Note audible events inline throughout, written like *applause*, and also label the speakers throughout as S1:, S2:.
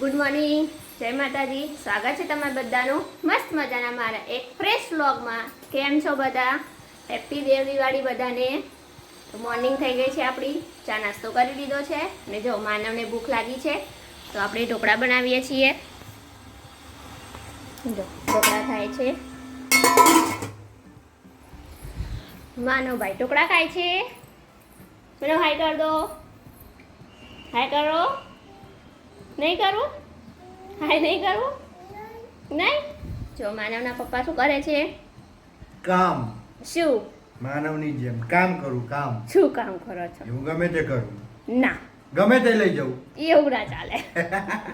S1: Good morning જય માતાજી. સ્વાગત છે તમારા બધાનું. મસ્ત મજાના મારા એક ફ્રેશ વ્લોગમાં કેમ છો બધા? હેપી દેવ દિવાળી બધાને. મોર્નિંગ થઈ ગઈ છે આપણી. ચા નાસ્તો કરી દીધો છે. અને જો માનવને ભૂખ લાગી છે, તો આપણે ઢોકળા બનાવીએ છીએ. જો ઢોકળા થાય છે. માનવભાઈ ઢોકળા ખાય છે. બોલો હાય કર દો. હાય કરો. નહીં કરવું? હાય નહીં કરવું? નહીં? જો માનવના પપ્પા શું કરે છે?
S2: કામ.
S1: શું?
S2: માનવની જેમ કામ કરું કામ.
S1: શું કામ કરો છો?
S2: હું ગમે તે કરું.
S1: ના.
S2: ગમે તે લઈ જાઉં.
S1: એવું ના ચાલે.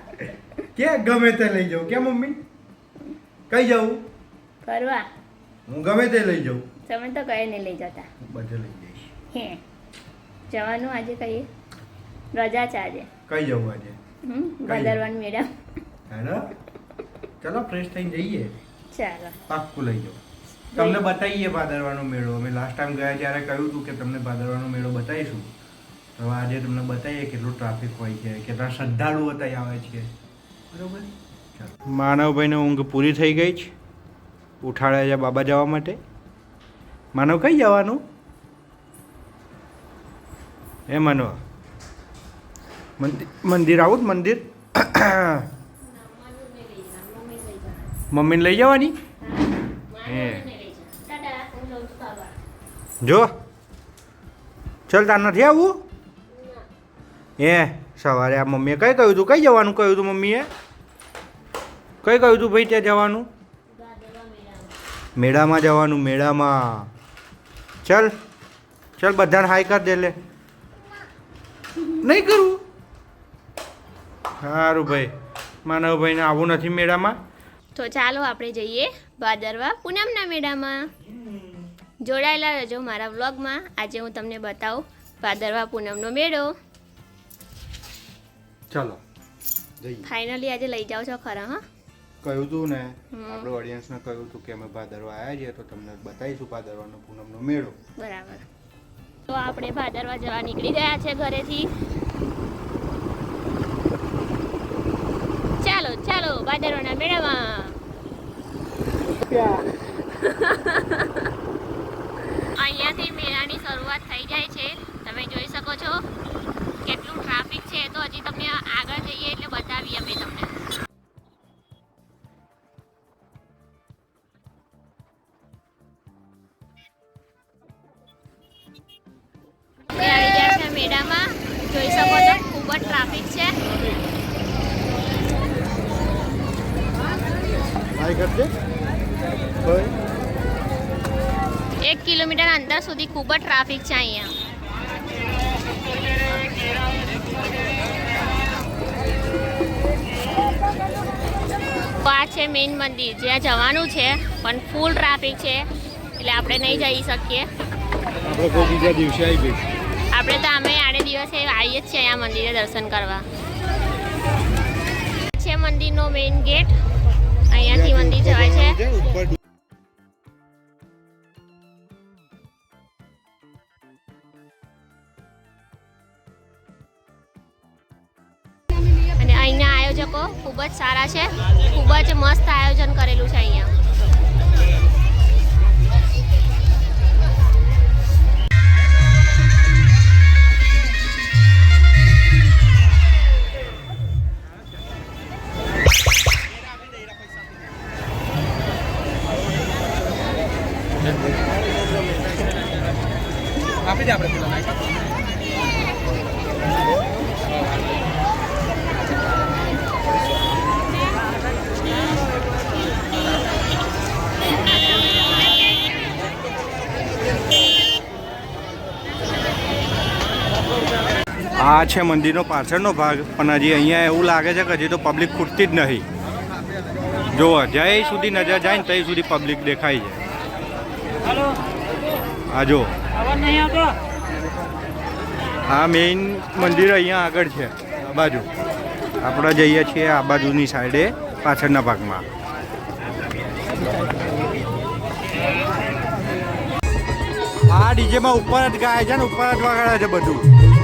S1: *laughs*
S2: કે ગમે તે લઈ જાઉં? કે મમ્મી? કઈ જવું
S1: ફરવા.
S2: હું ગમે તે લઈ જાઉં.
S1: તમે તો કઈ નહીં લઈ જતા.
S2: બધે લઈ જઈશ.
S1: હે. જવાનું આજે કહીએ રજા છે આજે.
S2: કઈ જવું આજે?
S1: હમ ભાદરવાનું મેડમ.
S2: હેલો? ચલો ફ્રેશ થઈને જઈએ.
S1: ચાલો.
S2: પાક્કું લઈ જાઓ. તમને બતાવીએ ભાદરવાનો મેળો. અમે લાસ્ટ ટાઈમ ગયા ત્યારે કહ્યું હતું કે તમને ભાદરવાનો મેળો બતાવીશું. તો આજે તમને બતાવીએ કેટલું ટ્રાફિક હોય છે કેટલા શ્રદ્ધાળુઓ ત્યાં આવે છે. બરોબર? માનવભાઈને ઊંઘ પૂરી થઈ ગઈ છે. ઉઠાડ્યા છે બાબા જવા માટે. માનવ કઈ જવાનું? એ માનવ? મંદિર આવું જ મંદિર. મમ્મીને લઈ જવાની? હે. જો. ચલ તાર નથી આવવું એ સવારે આ મમ્મીએ કઈ કહ્યું તું? કઈ જવાનું કહ્યું તું મમ્મીએ? કઈ કહ્યું તું ભાઈ ત્યાં જવાનું? મેળામાં જવાનું, મેળામાં. ચલ. ચલ બધાને હાઈ કર દે લે. નહીં કરું. સારું ભાઈ. માનવભાઈને આવું નથી મેળામાં?
S1: તો ચાલો આપણે જઈએ ભાદરવા પૂનમના મેળામાં. જોડાયેલા રહેજો મારા વ્લોગમાં. આજે હું તમને બતાવું ભાદરવા પૂનમનો મેળો.
S2: ચાલો
S1: ફાઇનલી આજે લઈ જાઓ છો ખરા હા?
S2: કહ્યું હતું ને. આપણે ઓડિયન્સને કહ્યું હતું કે અમે ભાદરવા આવ્યા છીએ તો તમને બતાવીશું ભાદરવાનો પૂનમનો મેળો.
S1: બરાબર. તો આપણે ભાદરવા જવા નીકળી ગયા છે ઘરેથી. ચાલો ભાદરવાના મેળામાં. અહીંયાથી મેળાની શરૂઆત થઈ જાય છે. તમે જોઈ શકો છો કેટલું ટ્રાફિક છે તો હજી તમને આગળ જઈએ એટલે બતાવીએ અમે તમને. મેળામાં. જોઈ શકો છો ખૂબ જ ટ્રાફિક છે
S2: હાઈ કરજે
S1: એક કિલોમીટર અંતર સુધી ખૂબ જ ટ્રાફિક છે અહીંયા. આ છે મેઇન મંદિર. જ્યાં જવાનું છે પણ ફૂલ ટ્રાફિક છે એટલે આપણે નહીં જઈ શકીએ.
S2: આપણે
S1: તો અમે આડે દિવસે આવીએ જ છીએ અહીંયા મંદિરે દર્શન કરવા. છે મંદિરનો મેઇન ગેટ અહીંયાથી મંદિર જવાય છે. અને અહીંના આયોજકો ખૂબ જ સારા છે. ખૂબ જ મસ્ત આયોજન કરેલું છે અહીંયા.
S3: આપી દે આપણે પેલા
S2: આ છે મંદિરનો પાછળનો ભાગ, પણ હજી અહીંયા એવું લાગે છે કે હજી તો પબ્લિક ખૂટતી જ નહીં. જો જ્યાં સુધી નજર જાય ને ત્યાં સુધી પબ્લિક દેખાય છે. આ જો. આ મેઇન મંદિર અહીંયા આગળ છે આ બાજુ. આપણે જઈએ છીએ આ બાજુની સાઈડે પાછળના ભાગમાં. આ ડીજેમાં ઉપર જ ગાય છે ને ઉપર જ વગાડે છે બધું.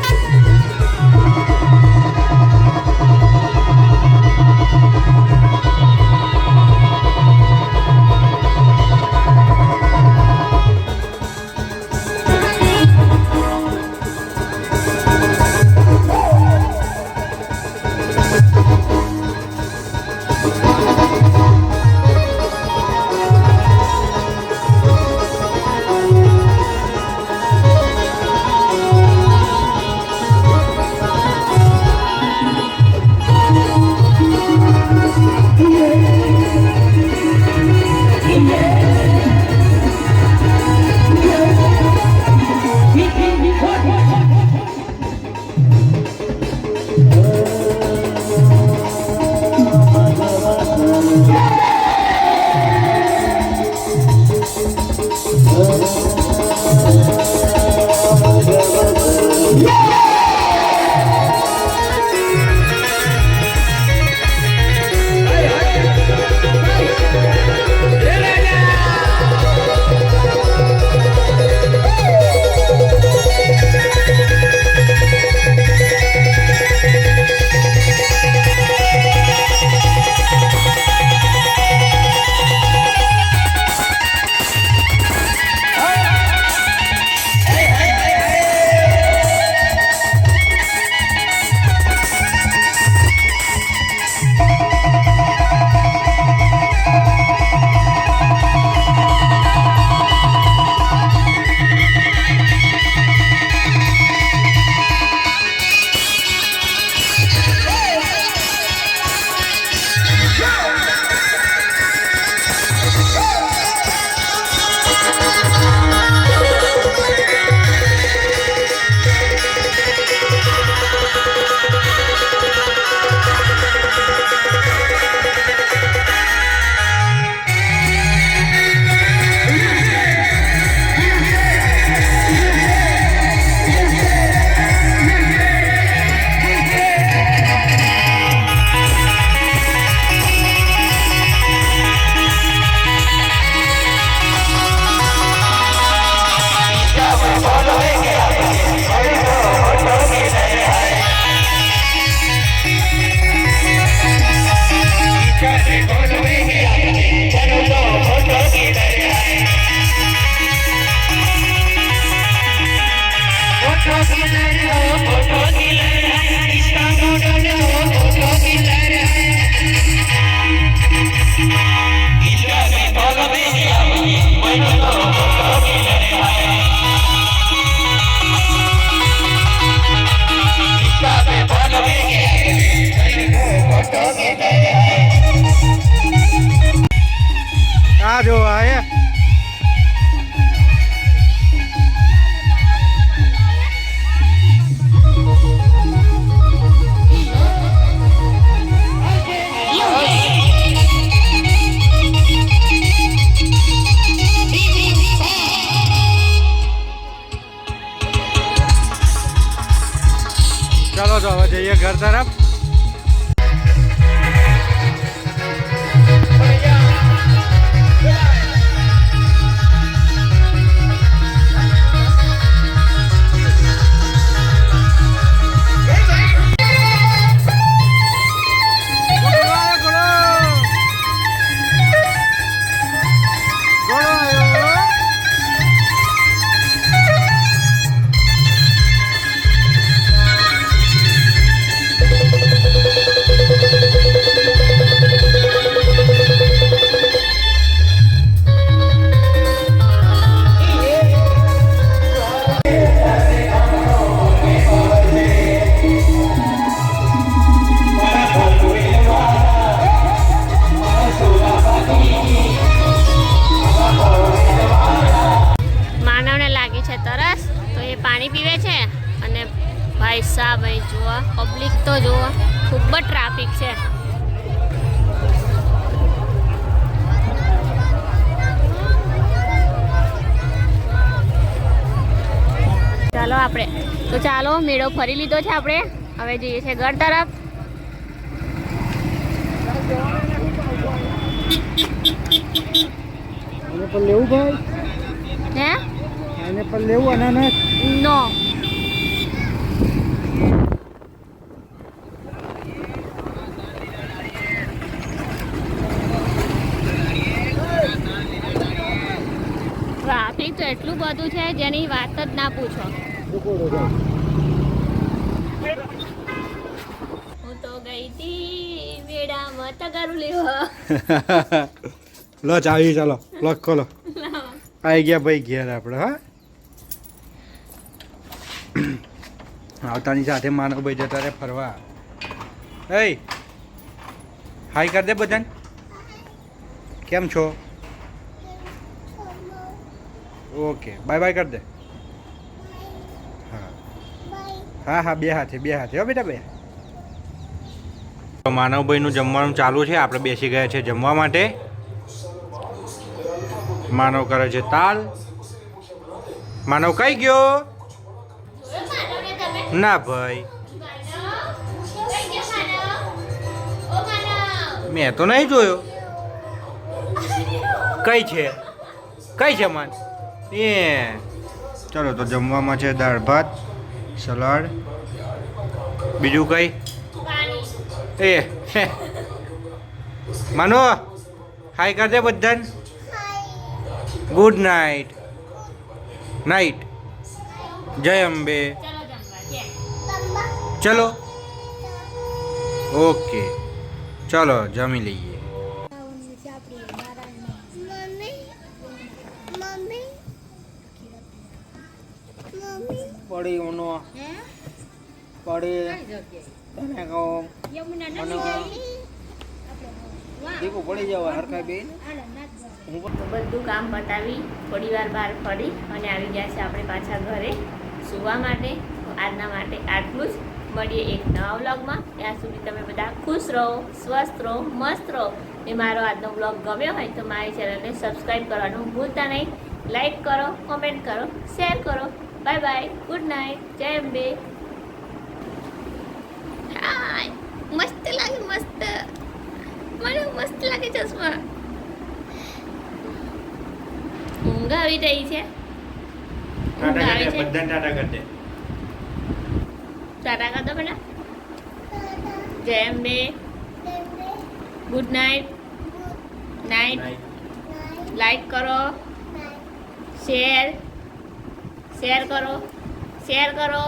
S1: પાણી પીવે છે અને ભાઈ સાહેબ ભાઈ જુઓ પબ્લિક તો જુઓ ખૂબ જ ટ્રાફિક છે. ચાલો આપણે તો ચાલો મેળો ફરી લીધો છે આપણે. હવે જઈએ છીએ ઘર તરફ.
S2: પણ લેવું ભાઈ.
S1: હે?
S2: એને પણ લેવું અનાનસ
S1: નો ટ્રાફિક તો એટલું બધું છે જેની વાત જ ના પૂછો. હું તો ગઈ હતી મત તગારું લેવા. *laughs*
S2: લો ચાવી ચાલો. લખો ખોલો. *laughs* આવી ગયા ભાઈ ઘેર આપણે હા? આવતાની સાથે માનવભાઈ જતા રહે ફરવા. એ હાઈ કર દે બધાને. કેમ છો? ઓકે બાય બાય કર દે. હા. હા હા, બે હાથે બે હાથે. હો, બેટા, બે. માનવભાઈનું જમવાનું ચાલુ છે. આપણે બેસી ગયા છે જમવા માટે. માનવ કરે છે તાલ. માનવ કઈ ગયો? ના ભાઈ. મેં તો નહીં જોયો. કઈ છે? કઈ છે માન? એ. ચલો તો જમવામાં છે દાળ ભાત સલાડ. બીજું કઈ? એ. માનો હાય કરજે બધાને. ગુડ નાઇટ નાઇટ જય અંબે. ચલો. ઓકે. ચલો જમી લઈએ.
S3: પડી ઉનો. પડી. તને કહું. દીકુ પડી જાવ હરખાઈ બેન.
S1: તો બધું કામ પતાવી થોડી વાર બહાર ફરી અને આવી ગયા છે આપણે પાછા ઘરે. સુવા માટે આજના માટે આટલું જ. મળીએ એક નવા વ્લોગમાં. ત્યાં સુધી તમે બધા ખુશ રહો સ્વસ્થ રહો મસ્ત રહો. ને મારો આજનો વ્લોગ ગમ્યો હોય તો મારી ચેનલને સબસ્ક્રાઈબ કરવાનું ભૂલતા નહીં. લાઈક કરો કોમેન્ટ કરો શેર કરો. બાય બાય ગુડ નાઇટ જય અંબે. મસ્ત લાગે મસ્ત. મને મસ્ત લાગે ચશ્મા. ઊંઘ આવી રહી છે. ઊંઘ આવી છે.
S2: બધાને ટાટા કર દે
S1: ટાટા કર દો બેટા જય Ambe good night night like કરો શેર શેર કરો શેર કરો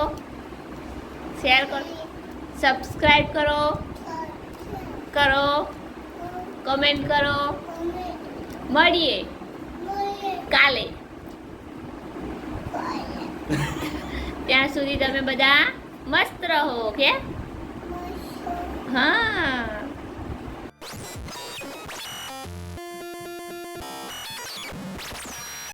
S1: શેર કરો સબસ્ક્રાઈબ કરો કરો કમેન્ટ કરો મળીએ કાલે ત્યાં સુધી તમે બધા મસ્ત રહો ઓકે? હા.